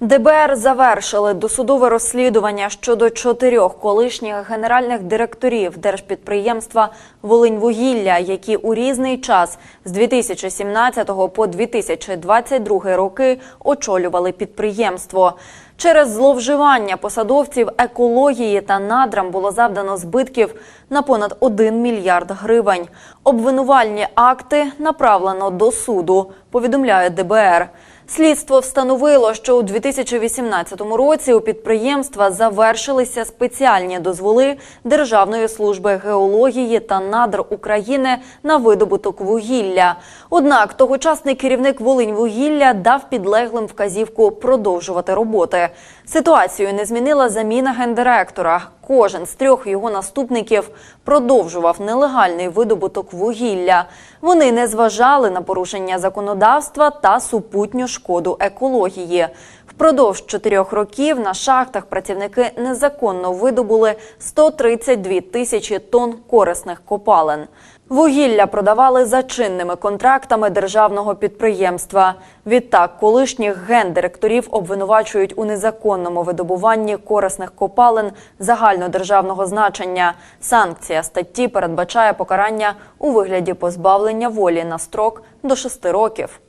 ДБР завершили досудове розслідування щодо чотирьох колишніх генеральних директорів держпідприємства Волиньвугілля, які у різний час з 2017 по 2022 роки очолювали підприємство. Через зловживання посадовців екології та надрам було завдано збитків на понад 1 мільярд гривень. Обвинувальні акти направлено до суду, повідомляє ДБР. Слідство встановило, що у 2018 році у підприємства завершилися спеціальні дозволи Державної служби геології та надр України на видобуток вугілля. Однак тогочасний керівник Волиньвугілля дав підлеглим вказівку продовжувати роботи. Ситуацію не змінила заміна гендиректора. Кожен з трьох його наступників продовжував нелегальний видобуток вугілля. Вони не зважали на порушення законодавства та супутню шкоду екології. Впродовж чотирьох років на шахтах працівники незаконно видобули 132 тисячі тонн корисних копалин. Вугілля продавали за чинними контрактами державного підприємства. Відтак, колишніх гендиректорів обвинувачують у незаконному видобуванні корисних копалин загальнодержавного значення. Санкція статті передбачає покарання у вигляді позбавлення волі на строк до 6 років.